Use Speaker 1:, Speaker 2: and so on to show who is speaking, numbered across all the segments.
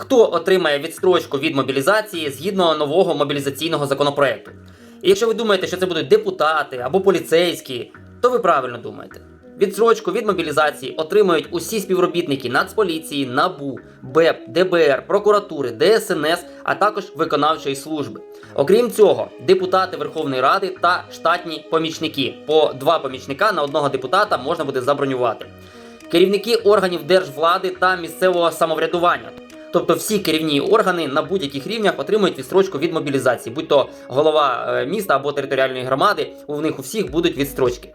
Speaker 1: хто отримає відстрочку від мобілізації згідно нового мобілізаційного законопроекту. І якщо ви думаєте, що це будуть депутати або поліцейські, то ви правильно думаєте. Відсрочку від мобілізації отримують усі співробітники Нацполіції, НАБУ, БЕП, ДБР, прокуратури, ДСНС, а також виконавчої служби. Окрім цього, депутати Верховної Ради та штатні помічники. По два помічника на одного депутата можна буде забронювати. Керівники органів держвлади та місцевого самоврядування. Тобто всі керівні органи на будь-яких рівнях отримують відстрочку від мобілізації, будь то голова е, міста або територіальної громади, у них у всіх будуть відстрочки.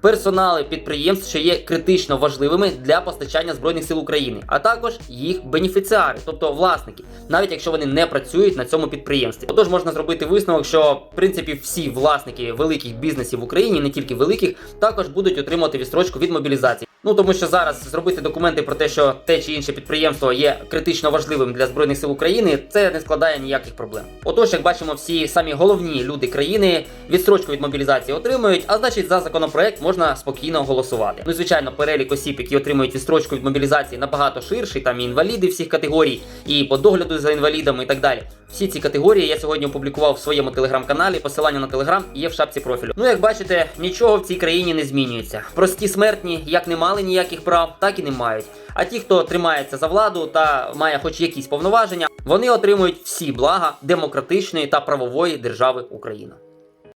Speaker 1: Персонали підприємств, що є критично важливими для постачання збройних сил України, а також їх бенефіціари, тобто власники, навіть якщо вони не працюють на цьому підприємстві. Отож можна зробити висновок, що в принципі всі власники великих бізнесів в Україні, не тільки великих, також будуть отримувати відстрочку від мобілізації. Ну тому що зараз зробити документи про те, що те чи інше підприємство є критично важливим для збройних сил України, це не складає ніяких проблем. Отож, як бачимо, всі самі головні люди країни відстрочку від мобілізації отримують, а значить за законопроект можна спокійно голосувати. Ну звичайно, перелік осіб, які отримують відстрочку від мобілізації, набагато ширший. Там і інваліди всіх категорій, і по догляду за інвалідами, і так далі. Всі ці категорії я сьогодні опублікував в своєму телеграм-каналі. Посилання на телеграм є в шапці профілю. Ну, як бачите, нічого в цій країні не змінюється. Прості смертні як не мали ніяких прав, так і не мають. А ті, хто тримається за владу та має хоч якісь повноваження, вони отримують всі блага демократичної та правової держави Україна.